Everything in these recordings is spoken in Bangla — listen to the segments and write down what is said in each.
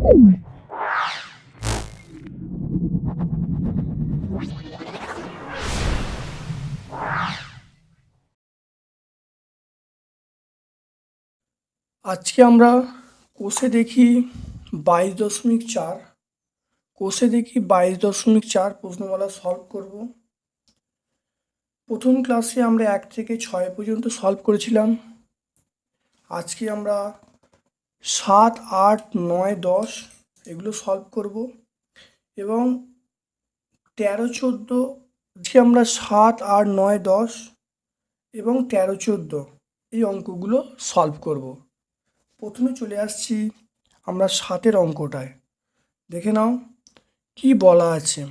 আজকে আমরা কোষে দেখি বাইশ দশমিক চার। কোষে দেখি বাইশ দশমিক চার প্রশ্নমালা সলভ করব। প্রথম ক্লাসে আমরা এক থেকে ছয় পর্যন্ত সলভ করেছিলাম। আজকে আমরা সাত, আট, নয়, দশ এগুলো সলভ করব। এবং তেরো, চোদ্দ, যে আমরা সাত, আট, নয়, দশ এবং তেরো, চোদ্দ এই অঙ্কগুলো সলভ করব। প্রথমে চলে আসছি আমরা সাতের অঙ্কটায়। দেখে নাও কি বলা আছে।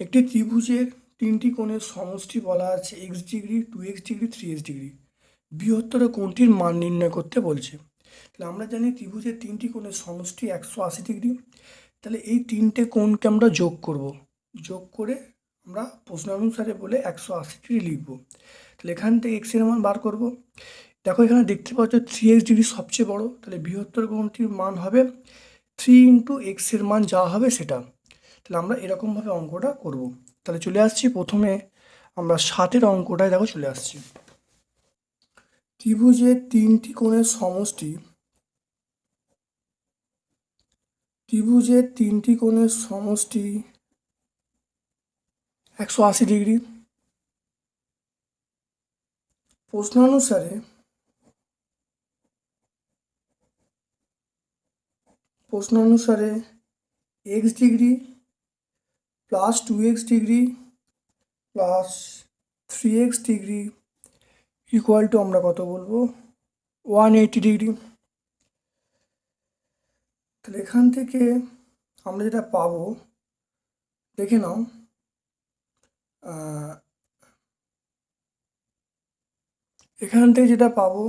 একটি ত্রিভুজের তিনটি কোণের সমষ্টি বলা আছে X degree two X degree three X degree বৃহত্তর কোণটির মান নির্ণয় করতে বলছে। তাহলে আমরা জানি ত্রিভুজের তিনটি কোণের সমষ্টি একশো আশি ডিগ্রি। তাহলে এই তিনটে কোণকে আমরা যোগ করব। যোগ করে আমরা প্রশ্ন অনুসারে বলে একশো আশি ডিগ্রি লিখব। তাহলে এখান থেকে এক্সের মান বার করব। দেখো এখানে দেখতে পাচ্ছ থ্রি এক্স ডিগ্রি সবচেয়ে বড়। তাহলে বৃহত্তর কোণটির মান হবে থ্রি ইন্টু এক্সের মান যা হবে সেটা। তাহলে আমরা এরকমভাবে অঙ্কটা করব। তাহলে চলে আসছি প্রথমে আমরা সাতের অঙ্কটায় দেখো চলে আসছি। ত্রিভুজের তিনটি কোণের সমষ্টি, ত্রিভুজের তিনটি কোণের সমষ্টি একশো আশি ডিগ্রি। প্রশ্নানুসারে প্রশ্ন অনুসারে X degree plus two X degree plus three X degree equal to আমরা কত বলব? ওয়ান এইটি ডিগ্রি তাহলে এখান থেকে আমরা যেটা পাবো, দেখে নাও। এখান থেকে যেটা পাবো,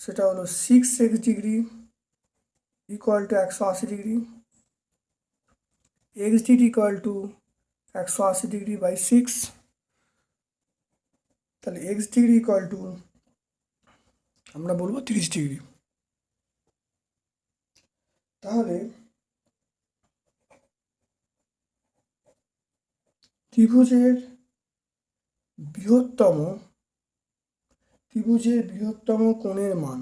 সেটা হলো six X degree equal to একশো আশি degree X degree equal to একশো আশি ডিগ্রি বাই সিক্স তাহলে এক্স ডিগ্রি ইকুয়াল টু আমরা বলব তিরিশ ডিগ্রি। তাহলে ত্রিভুজের বৃহত্তম ত্রিভুজের বৃহত্তম কোণের মান,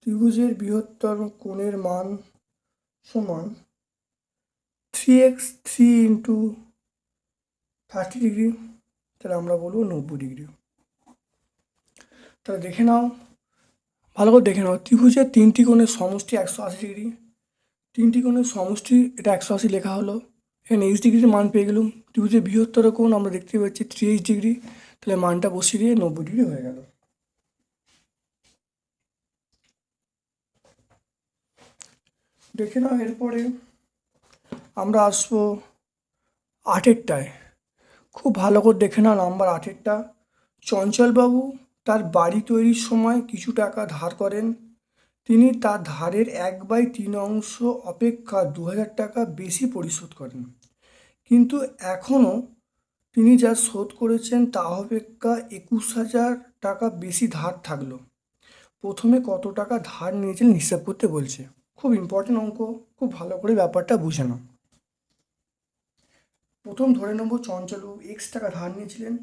ত্রিভুজের বৃহত্তম কোণের মান সমান three X three into thirty degree তাহলে আমরা বলব নব্বই ডিগ্রি। তাহলে দেখে নাও, ভালো করে দেখে নাও, ত্রিভুজের তিনটি কোণের সমষ্টি একশো আশি ডিগ্রি। তিনটি কোণের সমষ্টি, এটা একশো আশি লেখা হলো। এখানে এইচ ডিগ্রির মান পেয়ে গেলাম। ত্রিভুজের বৃহত্তর কোণ আমরা দেখতে পাচ্ছি থ্রি এইচ ডিগ্রি। তাহলে মানটা বসিয়ে দিয়ে নব্বই ডিগ্রি হয়ে গেল। দেখে নাও এরপরে আমরা আসব আটেরটায়। খুব ভালো করে দেখে নাও নাম্বার আটেরটা। চঞ্চলবাবু তার বাড়ি তৈরির সময় কিছু টাকা ধার করেন। তিনি তার ধারের এক বাই তিন অংশ অপেক্ষা দু হাজার টাকা বেশি পরিশোধ করেন। কিন্তু এখনও তিনি যা শোধ করেছেন তা অপেক্ষা একুশ হাজার টাকা বেশি ধার থাকল। প্রথমে কত টাকা ধার নিয়েছিলেন হিসাব করতে বলছে। খুব ইম্পর্টেন্ট অঙ্ক, খুব ভালো করে ব্যাপারটা বুঝে নাও। প্রথম ধরে নেব চঞ্চলবাবু এক্স টাকা ধার নিয়েছিলেন।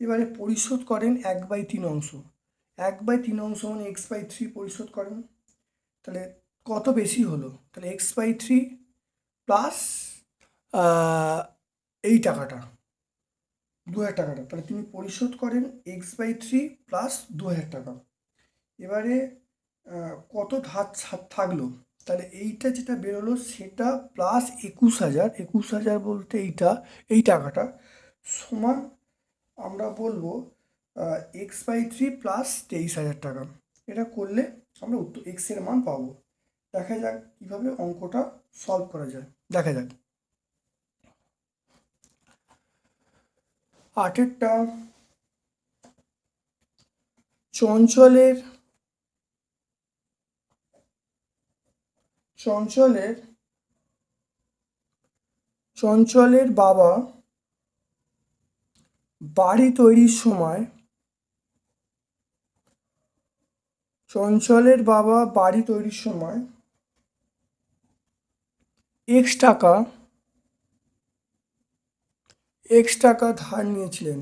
এবারে পরিশোধ করেন এক বাই তিন অংশ। এক বাই তিন অংশ মানে এক্স বাই থ্রি পরিশোধ করেন। তাহলে কত বেশি হলো? তাহলে এক্স বাই থ্রি প্লাস এই টাকাটা, দু হাজার টাকাটা। তাহলে তিনি পরিশোধ করেন এক্স বাই থ্রি প্লাস দু হাজার টাকা। এবারে কত ধার থাকল? তাহলে এইটা যেটা বেরোলো সেটা প্লাস একুশ হাজার একুশ হাজার বলতে এইটা, এই টাকাটা সমান আমরা বলব এক্স বাই থ্রি প্লাস তেইশ হাজার টাকা। এটা করলে আমরা উত্তর এক্সের মান পাবো। দেখা যাক কীভাবে অঙ্কটা সলভ করা যায়। দেখা যাক। আটেরটা চঞ্চলের চঞ্চলের চঞ্চলের বাবা বাড়ি তৈরির সময় চঞ্চলের বাবা বাড়ি তৈরির সময় এক্স টাকা এক্স টাকা ধার নিয়েছিলেন।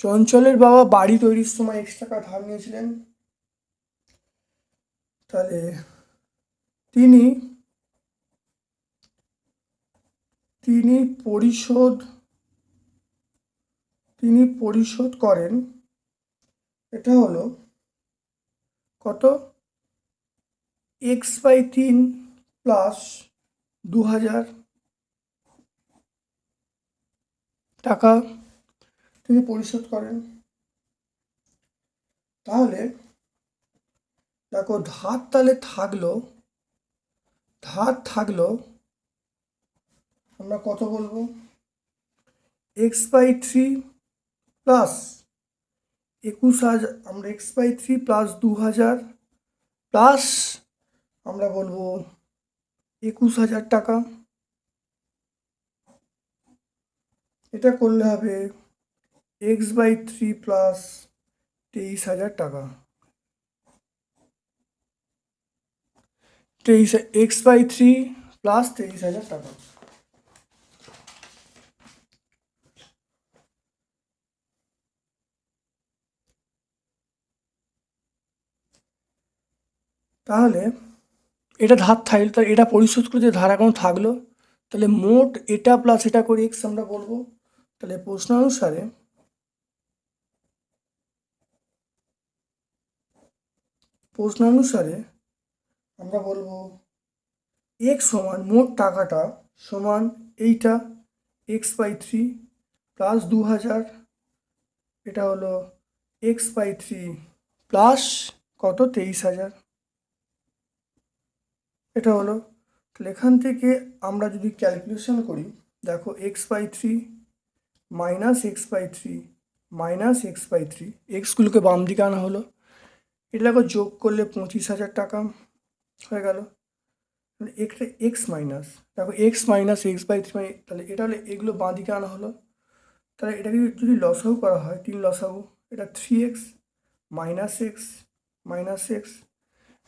চঞ্চলের বাবা বাড়ি তৈরির সময় এক্স টাকা ধার নিয়েছিলেন। তাহলে তিনি তিনি পরিশোধ তিনি পরিশোধ করেন। এটা হলো কত? এক্স বাই তিন প্লাস দু হাজার টাকা তিনি পরিশোধ করেন। তাহলে দেখো, ধার তাহলে থাকল, ধার থাকল, আমরা কত বলব? এক্স বাই থ্রি প্লাস একুশ হাজার, আমরা এক্স বাই থ্রি প্লাস দু হাজার প্লাস আমরা বলব একুশ হাজার টাকা। এটা করলে হবে এক্স বাই থ্রি প্লাস তেইশ হাজার টাকা। তেইশ এক্স বাই থ্রি প্লাস তেইশ হাজার টাকা। তাহলে এটা ধার থাকলে তাহলে এটা পরিশোধ করে যে ধার এখন থাকল, তাহলে মোট এটা প্লাস এটা করে এক্স আমরা বলব। তাহলে প্রশ্ন অনুসারে প্রশ্ন অনুসারে আমরা বলব এক্স সমান মোট টাকাটা সমান এইটা এক্স বাই থ্রি প্লাস দু হাজার, এটা হলো এক্স বাই থ্রি প্লাস কত? তেইশ হাজার। এটা হলো এখান থেকে আমরা যদি ক্যালকুলেশন করি, দেখো X by three minus X by three minus X by three এক্সগুলোকে বাম দিকে আনা হলো। এটা দেখো যোগ করলে পঁচিশ হাজার টাকা। হয়ে গেল। একটা এক্স মাইনাস দেখো X minus X by three তাহলে এটা হলে এগুলো বাঁ দিকে আনা হলো। তাহলে এটাকে যদি লসাগু করা হয়, তিন লসাগু, এটা three X minus X minus X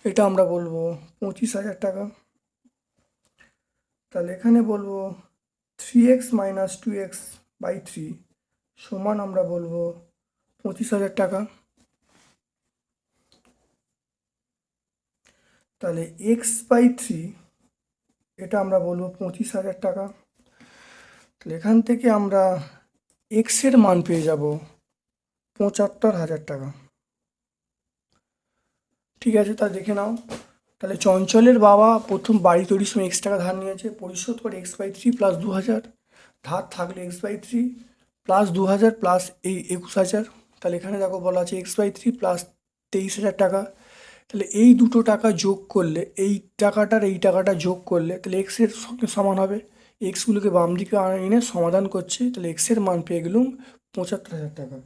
এটা আমরা বলব পঁচিশ হাজার টাকা। তাহলে এখানে বলব three X minus two X by three সমান আমরা বলব পঁচিশ হাজার টাকা। তাহলে এক্স বাই থ্রি এটা আমরা বলব পঁচিশ হাজার টাকা। তাহলে এখান থেকে আমরা এক্সের মান পেয়ে যাব পঁচাত্তর হাজার টাকা। ঠিক আছে তা দেখে নাও। তাহলে চঞ্চলের বাবা প্রথম বাড়ি তৈরির সময় এক্স টাকা ধার নিয়েছে। পরিশোধ করে এক্স বাই থ্রি প্লাস দু হাজার, ধার থাকলে এক্স বাই থ্রি প্লাস দু হাজার প্লাস এই একুশ হাজার। তাহলে এখানে দেখো বলা আছে এক্স বাই থ্রি প্লাস তেইশ হাজার টাকা। তাহলে এই দুটো টাকা যোগ করলে, এই টাকাটার এই টাকাটা যোগ করলে, তাহলে এক্সের সঙ্গে সমান হবে। এক্সগুলোকে বাম দিকে এনে সমাধান করছে, তাহলে এক্সের মান পেয়ে গেলুম পঁচাত্তর হাজার টাকা।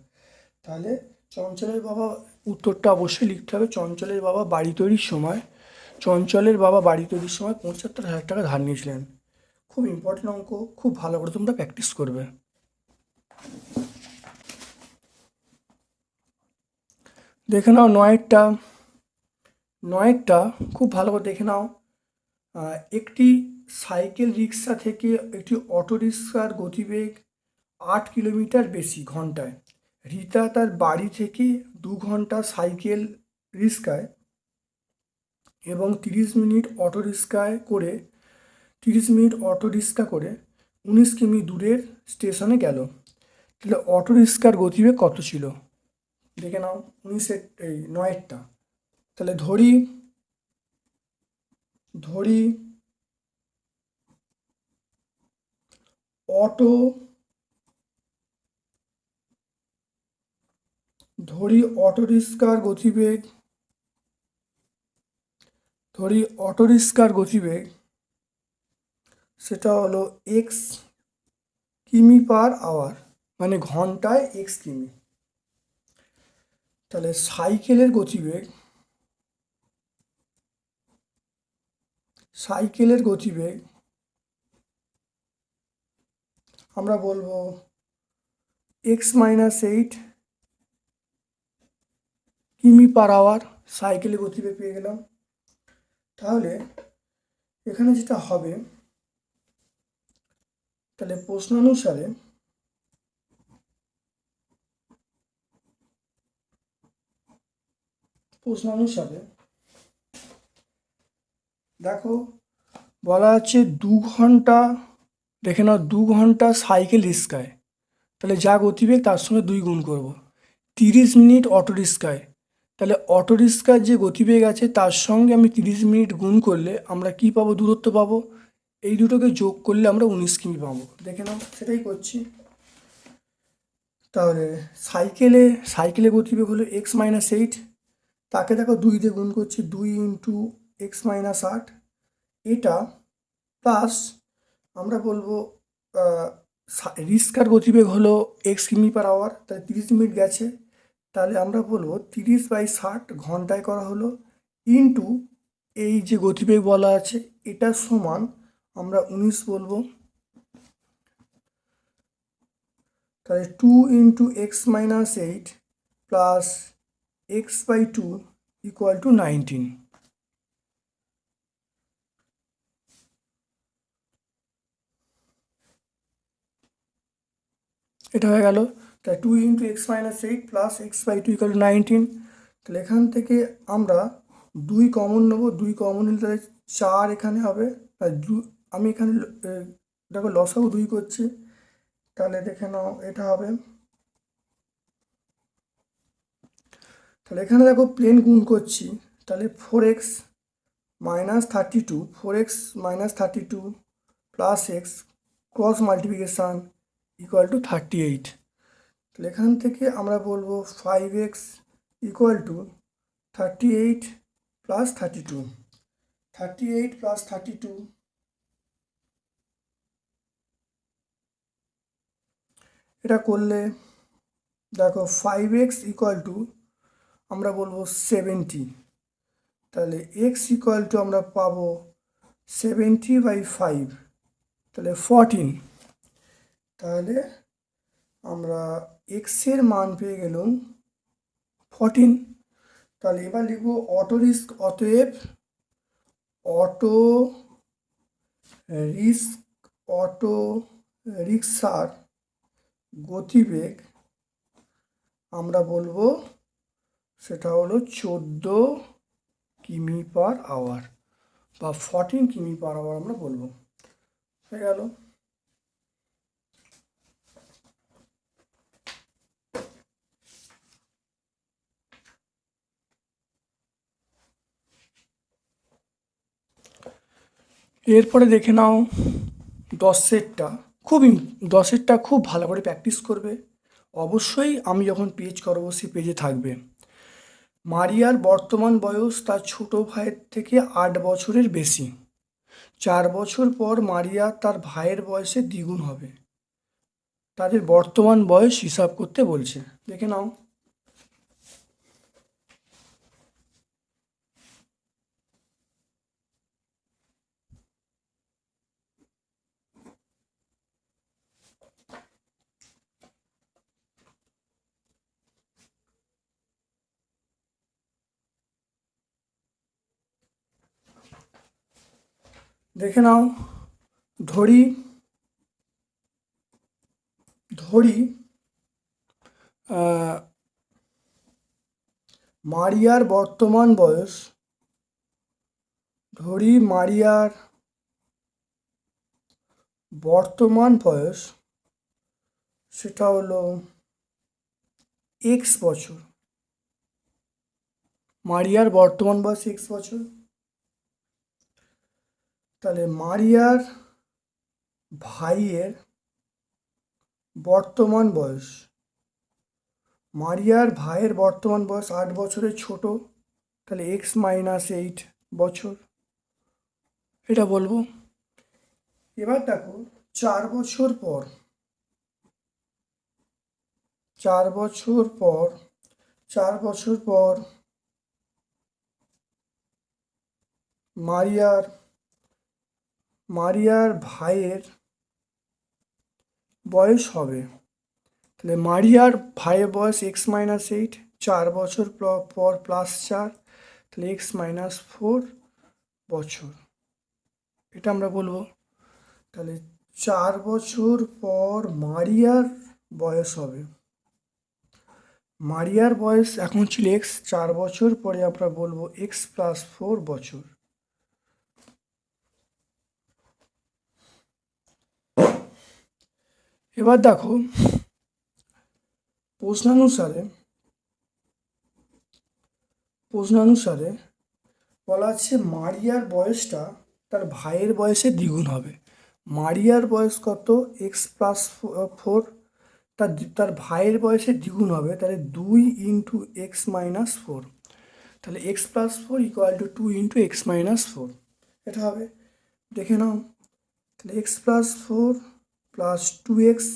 তাহলে চঞ্চলের বাবা উত্তরটা অবশ্যই লিখতে হবে। চঞ্চলের বাবা বাড়ি তৈরির সময়, চঞ্চলের বাবা বাড়ি তৈরির সময় পঁচাত্তর হাজার টাকা ধার নিয়েছিলেন। খুব ইম্পর্টেন্ট অঙ্ক, খুব ভালো করে তোমরা প্র্যাকটিস করবে। দেখে নাও নয়েরটা। নয়েরটা খুব ভালো করে দেখে নাও। একটি সাইকেল রিক্সা থেকে একটি অটো রিক্সার গতিবেগ আট কিলোমিটার বেশি ঘন্টায়। রীতা তার বাড়ি থেকে দু ঘণ্টা সাইকেল রিক্সায় এবং তিরিশ মিনিট অটো রিক্সায় করে, তিরিশ মিনিট অটো রিক্সা করে উনিশ কিমি দূরের স্টেশনে গেল। তাহলে অটো রিক্সার গতিবেগ কত ছিল? দেখে নাও, উনিশের, এই নয়েরটা। তাহলে ধরি ধরি অটো ধরি অটো রিক্সার গতিবেগ, ধরি অটো রিক্সার গতিবেগ, সেটা হলো এক্স কিমি পার আওয়ার মানে ঘন্টায় এক্স কিমি। তাহলে সাইকেলের গতিবেগ সাইকেলের গতিবেগ, আমরা বলব এক্স মাইনাস এইট কিমি পার আওয়ার সাইকেলের গতিবেগ পেয়ে গেলাম। তাহলে এখানে যেটা হবে, তাহলে প্রশ্ন অনুসারে প্রশ্ন অনুসারে দেখো, বলা আছে দু ঘণ্টা, দেখে নাও, দু ঘণ্টা সাইকেল রিস্কায় তাহলে যা গতিবেগ, তার সঙ্গে দুই গুণ করব। তিরিশ মিনিট অটো রিস্কায় তাহলে অটো রিস্কার যে গতিবেগ আছে, তার সঙ্গে আমি তিরিশ মিনিট গুণ করলে আমরা কি পাবো? দূরত্ব পাবো। এই দুটোকে যোগ করলে আমরা উনিশ কিমি পাবো। দেখে নাও, সেটাই করছি। তাহলে সাইকেলে সাইকেলে গতিবেগ হলো এক্স মাইনাস এইট তাকে দেখো দুই দিয়ে গুণ করছি, দুই ইন্টু এক্স মাইনাস আট এটা প্লাস আমরা বলব রিস্কার গতিবেগ হলো এক্স কিমি পার আওয়ার তাহলে তিরিশ মিনিট গেছে, তাহলে আমরা বলব তিরিশ বাই ষাট ঘন্টায় করা হলো ইন্টু এই যে গতিবেগ বলা আছে, এটা সমান আমরা উনিশ বলব, তাহলে two into x minus eight plus x by two equal to nineteen এটা হয়ে গেল। তাহলে two into x minus eight plus x by two equal to nineteen তাহলে এখান থেকে আমরা দুই কমন নেব, দুই কমন নিলে তাহলে চার এখানে হবে। আর দু, আমি এখানে দেখো লসাও দুই করছি। তাহলে দেখে নাও এটা হবে। তাহলে এখানে দেখো প্লেন গুণ করছি। তাহলে four x minus thirty two four x minus thirty two plus x cross multiplication equal to thirty eight তাহলে এখান থেকে আমরা বলব five x equal to thirty eight plus thirty two thirty eight plus thirty two এটা করলে দেখো ফাইভ এক্স ইকুয়াল টু আমরা বলব সেভেন্টি তাহলে এক্স ইকুয়াল টু আমরা পাবো সেভেন্টি বাই ফাইভ তাহলে ফরটিন তাহলে আমরা এক্সের মান পেয়ে গেলাম ফরটিন তাহলে এবার লিখব অটো রিস্ক অতএব অটো রিস্ক অটো রিক্সার গতিবেগ আমরা বলব সেটা হলো চোদ্দ কিমি পার আওয়ার বা ফর্টিন কিমি পার আওয়ার আমরা বলব। হয়ে গেল। এরপরে দেখে নাও দশেরটা খুব ইম- দশেরটা খুব ভালো করে প্র্যাকটিস করবে। অবশ্যই আমি যখন পেজ করব সে পেজে থাকবে। মারিয়ার বর্তমান বয়স তার ছোট ভাইয়ের থেকে আট বছরের বেশি। চার বছর পর মারিয়া তার ভাইয়ের বয়সে দ্বিগুণ হবে। তাদের বর্তমান বয়স হিসাব করতে বলছে। দেখে নাও। দেখে নাও, ধরি ধরি মারিয়ার বর্তমান বয়স, ধরি মারিয়ার বর্তমান বয়স, সেটা হলো এক্স বছর। মারিয়ার বর্তমান বয়স এক্স বছর। তাহলে মারিয়ার ভাইয়ের বর্তমান বয়স। মারিয়ার ভাইয়ের বর্তমান বয়স আট বছরের ছোট, তাহলে এক্স মাইনাস এইট বছর। এটা বলব। এবার দেখো, চার বছর পর, চার বছর পর, চার বছর পর মারিয়ার মারিয়ার ভাইয়ের বয়স হবে। তাহলে মারিয়ার ভাইয়ের বয়স এক্স মাইনাস এইট চার বছর পর প্লাস চার, তাহলে এক্স মাইনাস ফোর বছর। এটা আমরা বলব। তাহলে চার বছর পর মারিয়ার বয়স হবে। মারিয়ার বয়স এখন ছিল এক্স চার বছর পরে আমরা বলব এক্স প্লাস ফোর বছর। এবার দেখো, প্রশ্নানুসারে প্রশ্নানুসারে বলা আছে মারিয়ার বয়সটা তার ভাইয়ের বয়সে দ্বিগুণ হবে। মারিয়ার বয়স কত? এক্স প্লাস ফোর তার তার ভাইয়ের বয়সে দ্বিগুণ হবে, তাহলে দুই ইন্টু এক্স মাইনাস ফোর তাহলে x plus four equal to two into x minus four এটা হবে, দেখে নাও। তাহলে x plus four plus two x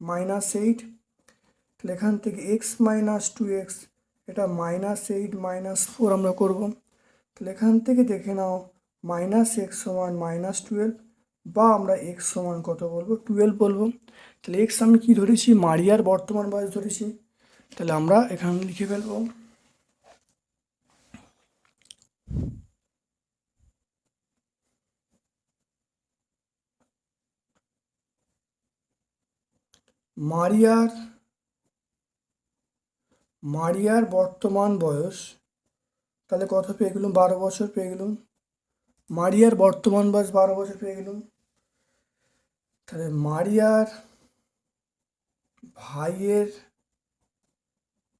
minus eight তাহলে এখান থেকে এক্স মাইনাস টু এক্স এটা মাইনাস এইট মাইনাস ফোর আমরা করব। তাহলে এখান থেকে দেখে নাও মাইনাস এক্স সমান মাইনাস টুয়েলভ বা আমরা এক্স সমান কত বলব? টুয়েলভ বলব। তাহলে এক্স আমি কি ধরেছি? মারিয়ার বর্তমান বয়স ধরেছি। তাহলে আমরা এখানে লিখে ফেলব। মারিয়ার মারিয়ার বর্তমান বয়স, তাহলে কত পেয়ে গেলুম? বারো বছর পেয়ে গেলুম। মারিয়ার বর্তমান বয়স বারো বছর পেয়ে গেলুম। তাহলে মারিয়ার ভাইয়ের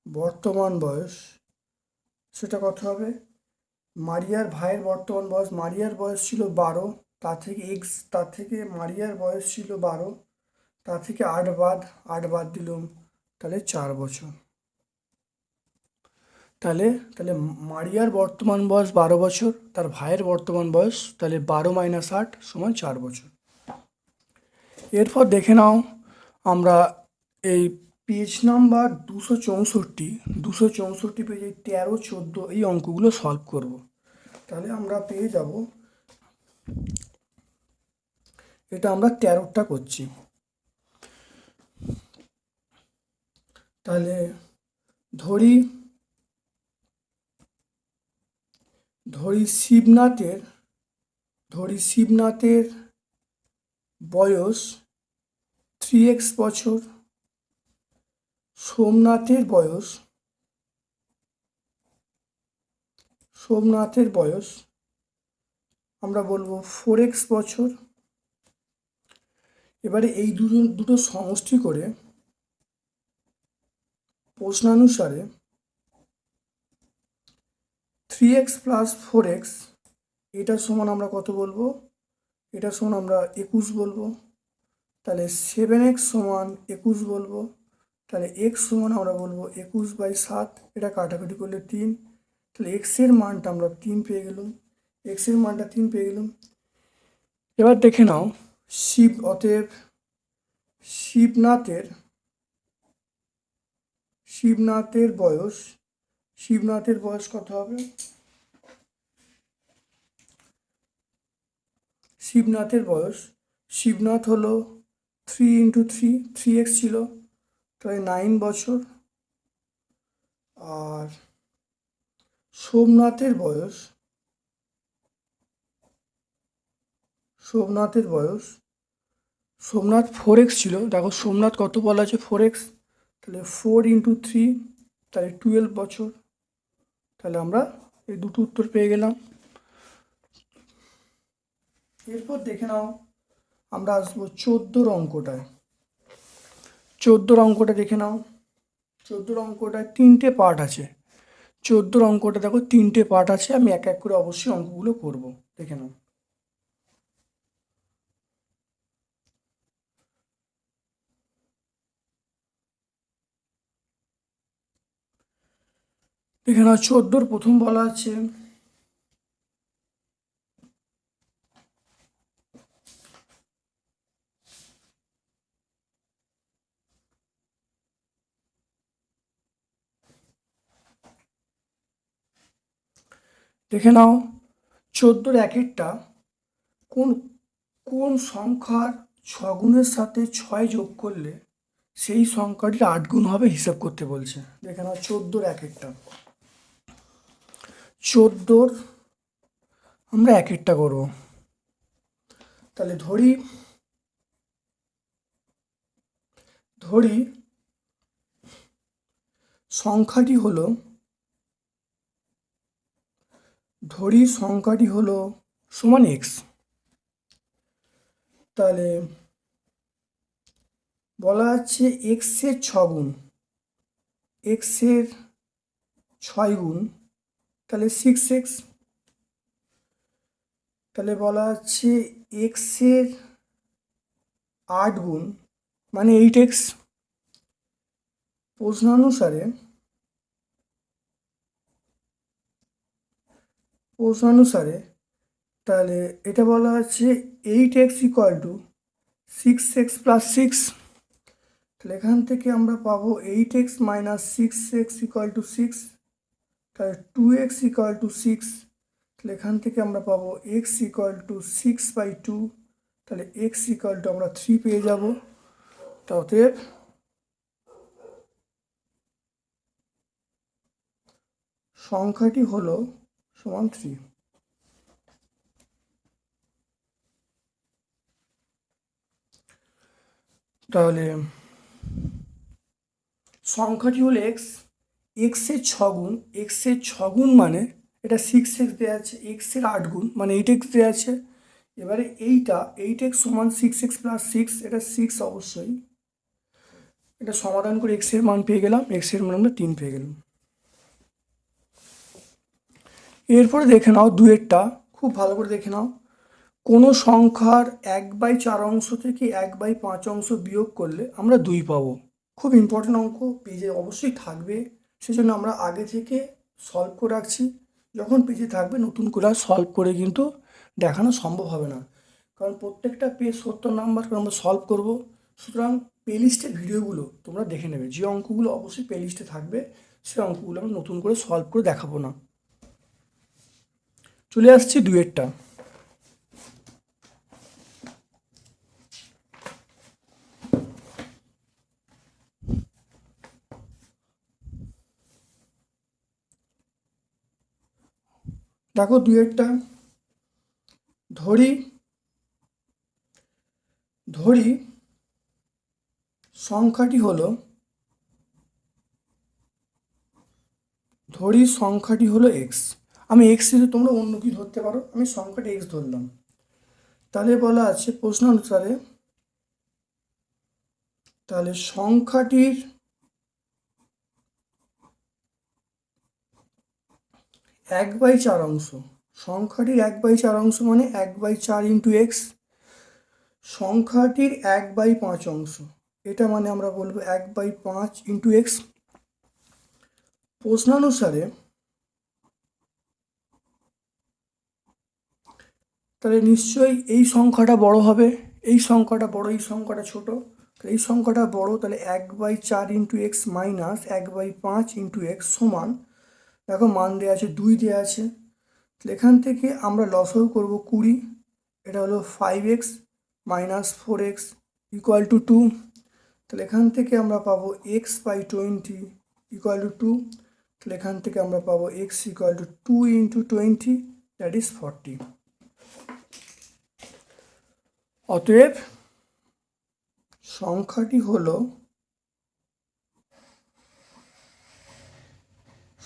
বর্তমান বয়স, সেটা কত হবে? মারিয়ার ভাইয়ের বর্তমান বয়স, মারিয়ার বয়স ছিল বারো, তার থেকে এক্স তার থেকে মারিয়ার বয়স ছিল বারো। তার থেকে আট বাদ আট বাদ দিলুম, তাহলে চার বছর। তাহলে তাহলে মারিয়ার বর্তমান বয়স বারো বছর, তার ভাইয়ের বর্তমান বয়স তাহলে বারো মাইনাস আট সমান চার বছর। এরপর দেখে নাও আমরা এই পেজ নাম্বার দুশো চৌষট্টি দুশো চৌষট্টি পেজে তেরো, চোদ্দ এই অঙ্কগুলো সলভ করব। তাহলে আমরা পেয়ে যাব, এটা আমরা তেরোটা করছি। তাহলে ধরি ধরি শিবনাথের ধরি শিবনাথের বয়স থ্রি এক্স বছর, সোমনাথের বয়স সোমনাথের বয়স, আমরা বলব ফোর এক্স বছর। এবারে এই দুটো দুটো সমষ্টি করে প্রশ্নানুসারে three x plus four x এটার সমান আমরা কত বলব? এটার সমান আমরা একুশ বলব। তাহলে সেভেন এক্স সমান একুশ বলব। তাহলে এক্স সমান আমরা বলব একুশ বাই সাত, এটা কাটাকুটি করলে তিন। তাহলে এক্সের মানটা আমরা তিন পেয়ে গেলাম। এক্সের মানটা তিন পেয়ে গেলাম। এবার দেখে নাও শিব অতএব শিবনাথের শিবনাথের বয়স শিবনাথের বয়স কত হবে? শিবনাথের বয়স, শিবনাথ হলো three into three three x ছিল তাই নাইন বছর। আর সোমনাথের বয়স সোমনাথের বয়স, সোমনাথ ফোর এক্স ছিল। দেখো, সোমনাথ কত বলা আছে? ফোর এক্স তাহলে ফোর ইন্টু থ্রি তাহলে টুয়েলভ বছর। তাহলে আমরা এই দুটো উত্তর পেয়ে গেলাম। এরপর দেখে নাও, আমরা আসব চোদ্দোর অঙ্কটায়। চোদ্দোর অঙ্কটা দেখে নাও। চোদ্দোর অঙ্কটায় তিনটে পার্ট আছে। চোদ্দোর অঙ্কটা দেখো, তিনটে পার্ট আছে, আমি এক এক করে অবশ্যই অঙ্কগুলো করব। দেখে নাও। দেখে নাও চোদ্দোর প্রথম বলা আছে। দেখে নাও চোদ্দোর এক একটা। কোন কোন সংখ্যার ছগুণের সাথে ছয় যোগ করলে সেই সংখ্যাটির আট গুণ হবে হিসাব করতে বলছে। দেখে নাও চোদ্দোর এক একটা। চোদ্দোর, আমরা এক একটা করব। তাহলে ধরি ধরি সংখ্যাটি হলো, ধরি সংখ্যাটি হলো সমান এক্স তাহলে বলা যাচ্ছে এক্সের ছ গুণ এক্সের ছয় গুণ তাহলে সিক্স এক্স তাহলে বলা হচ্ছে এক্সের আট গুণ মানে এইট এক্স প্রশ্নানুসারে প্রশ্নানুসারে তাহলে এটা বলা হচ্ছে eight x equal to six x plus six তাহলে এখান থেকে আমরা পাবো eight x minus six x equal to six তাহলে two x equal to six তাহলে এখান থেকে আমরা পাবো x equal to six by two তাহলে এক্স ইকুয়াল টু আমরা থ্রি পেয়ে যাব। তা অতএব সংখ্যাটি হলো সমান থ্রি তাহলে সংখ্যাটি হলো এক্স এক্সের ছ গুণ এক্সের ছ গুণ মানে এটা সিক্স এক্স দেওয়া আছে এক্সের আট গুণ মানে এইট এক্স দেওয়া আছে। এবারে এইটা এইট এক্স সমান সিক্স এক্স প্লাস সিক্স এটা সিক্স অবশ্যই। এটা সমাধান করে এক্সের মান পেয়ে গেলাম এক্সের মান আমরা তিন পেয়ে গেলাম। এরপরে দেখে নাও দুয়েরটা খুব ভালো করে দেখে নাও। কোনো সংখ্যার এক বাই চার অংশ থেকে এক বাই পাঁচ অংশ বিয়োগ করলে আমরা দুই পাবো। খুব ইম্পর্টেন্ট অঙ্ক, পেজে অবশ্যই থাকবে। সেজন্য আমরা আগে থেকে সলভ করে রাখছি। যখন পেজে থাকবে, নতুন করে সলভ করে কিন্তু দেখানো সম্ভব হবে না। কারণ প্রত্যেকটা পেজ সত্তর নাম্বার করে আমরা সলভ করব। সুতরাং প্লেলিস্টের ভিডিওগুলো তোমরা দেখে নেবে। যে অঙ্কগুলো অবশ্যই প্লেলিস্টে থাকবে, সে অঙ্কগুলো আমরা নতুন করে সলভ করে দেখাবো না। চলে আসছি দুয়েরটা দেখো দুয়েরটা ধরি ধরি সংখ্যাটি হলো, ধরি সংখ্যাটি হলো এক্স আমি এক্স হিসেবে তোমরা অন্য কি ধরতে পারো? আমি সংখ্যাটা এক্স ধরলাম। তাহলে বলা আছে প্রশ্ন অনুসারে, তাহলে সংখ্যাটির এক বাই চার অংশ। সংখ্যাটির এক বাই চার অংশ মানে এক বাই চার ইন্টু এক্স সংখ্যাটির এক বাই পাঁচ অংশ। এটা মানে আমরা বলব এক বাই পাঁচ ইন্টু এক্স প্রশ্নানুসারে তাহলে নিশ্চয়ই এই সংখ্যাটা বড় হবে। এই সংখ্যাটা বড়, এই সংখ্যাটা ছোট। এই সংখ্যাটা বড়, তাহলে এক বাই চার ইন্টু এক্স মাইনাস এক বাই পাঁচ ইন্টু এক্স সমান দেখো মান দেওয়া আছে দুই দেওয়া আছে। তাহলে এখান থেকে আমরা লসও করব কুড়ি, এটা হলো five x minus four x equal to two তাহলে এখান থেকে আমরা পাবো x by twenty equal to two তাহলে এখান থেকে আমরা পাবো x equal to two into twenty that is forty অতএব, সংখ্যাটি হলো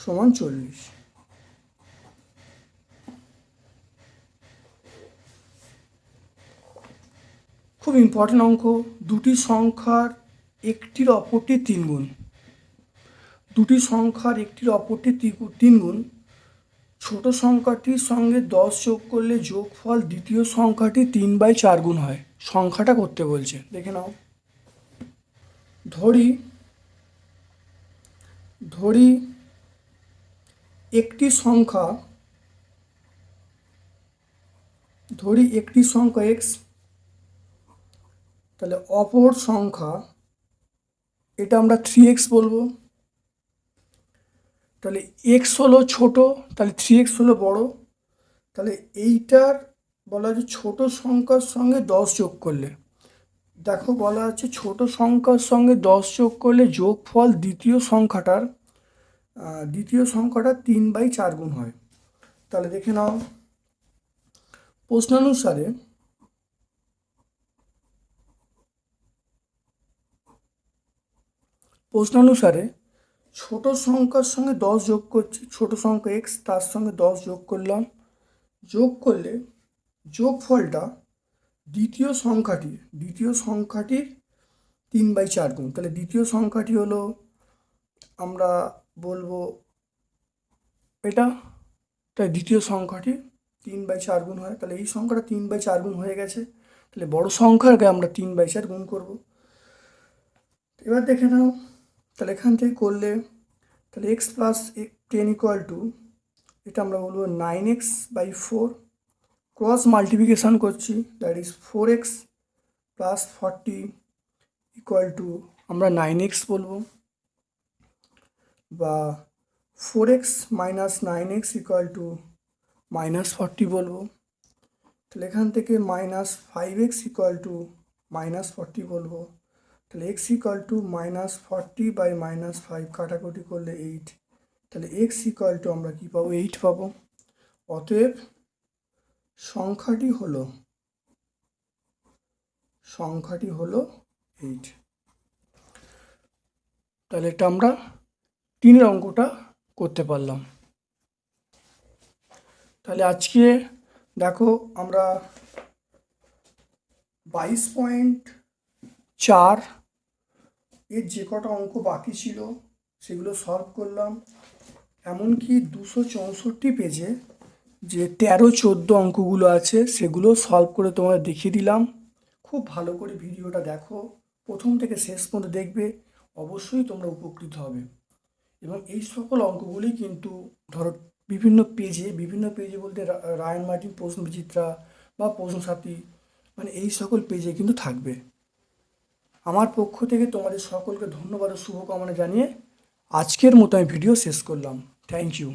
সমান চল্লিশ। খুব ইম্পর্টেন্ট অঙ্ক, দুটি সংখ্যার একটির অপরটি তিন গুণ। দুটি সংখ্যার একটির অপরটি তিন গুণ। ছোট সংখ্যাটির সঙ্গে দশ যোগ করলে যোগফল দ্বিতীয় সংখ্যাটি তিন বাই চার গুণ হয়। সংখ্যাটা করতে বলছে। দেখে নাও। ধরি। ধরি একটি সংখ্যা, ধরি একটি সংখ্যা এক্স তাহলে অপর সংখ্যা, এটা আমরা থ্রি এক্স বলব। তাহলে এক্স হলো ছোট, তাহলে থ্রি এক্স হলো বড়। তাহলে এইটার বলা আছে ছোট সংখ্যার সঙ্গে দশ যোগ করলে। দেখো বলা আছে ছোট সংখ্যার সঙ্গে দশ যোগ করলে যোগফল দ্বিতীয় সংখ্যাটার দ্বিতীয় সংখ্যাটা তিন বাই চার গুণ হয়। তাহলে দেখে নাও। প্রশ্নানুসারে প্রশ্নানুসারে ছোট সংখ্যার সঙ্গে দশ যোগ করছি, ছোট সংখ্যা এক্স তার সঙ্গে দশ যোগ করলাম। যোগ করলে যোগফলটা দ্বিতীয় সংখ্যাটি, দ্বিতীয় সংখ্যাটির তিন বাই চার গুণ। তাহলে দ্বিতীয় সংখ্যাটি হলো আমরা বলব এটা, তাই দ্বিতীয় সংখ্যাটি তিন বাই চার গুণ হয়। তাহলে এই সংখ্যাটা তিন বাই চার গুণ হয়ে গেছে। তাহলে বড় সংখ্যাকে আমরা তিন বাই চার গুণ করব। এবার দেখে নাও, তাহলে এখান থেকে করলে, তাহলে x plus ten equal to এটা আমরা বলব nine x by four cross multiplication করছি that is four x plus forty equal to আমরা নাইন এক্স বলব। বা four x minus nine x equal to minus forty বলব। তাহলে এখান থেকে minus five x equal to minus forty বলব। তাহলে x equal to minus forty by minus five কাটাকুটি করলে এইট তাহলে এক্স ইকুয়াল টু আমরা কী পাবো? এইট পাবো। অতএব সংখ্যাটি হলো সংখ্যাটি হলো এইট তাহলে এটা আমরা তিনের অঙ্কটা করতে পারলাম। তাহলে আজকে দেখো আমরা বাইশ পয়েন্ট চার এর যে কটা অঙ্ক বাকি ছিল সেগুলো সলভ করলাম। এমনকি দুশো চৌষট্টি পেজে যে তেরো চোদ্দ অঙ্কগুলো আছে সেগুলো সলভ করে তোমাদের দেখিয়ে দিলাম। খুব ভালো করে ভিডিওটা দেখো। প্রথম থেকে শেষ পর্যন্ত দেখবে। অবশ্যই তোমরা উপকৃত হবে। এবং এই সকল অঙ্কগুলি কিন্তু ধরো বিভিন্ন পেজে বিভিন্ন পেজে বলতে রায়ন মার্টিন, প্রশ্ন বিচিত্রা বা প্রশ্ন সাথী মানে এই সকল পেজে কিন্তু থাকবে। আমার পক্ষ থেকে তোমাদের সকলকে ধন্যবাদ ও শুভকামনা জানিয়ে আজকের মতো আমি ভিডিও শেষ করলাম। Thank you